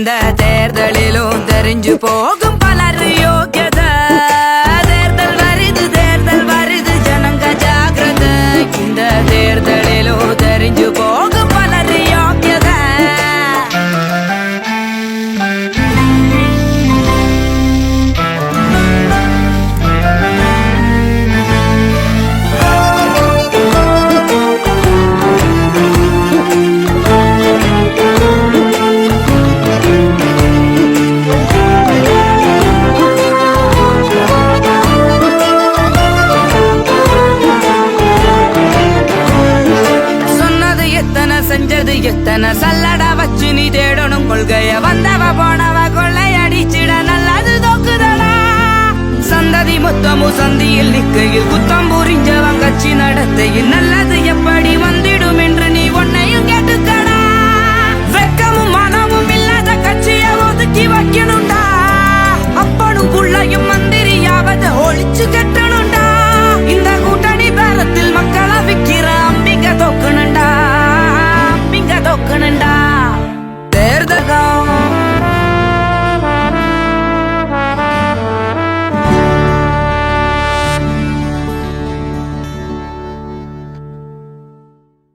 இந்த தேர்தலிலும் தெரிஞ்சு போகும் வந்து எத்தனை சல்லடா வச்சு நீ தேடணும் கொள்கைய? வந்தவ போனவ கொள்ளை அடிச்சிட நல்லது தோக்குதடா. சந்ததி மொத்தமும் சந்தியில் நிக்கையில் குத்தம் புரிஞ்சவன் கட்சி நடத்தையில்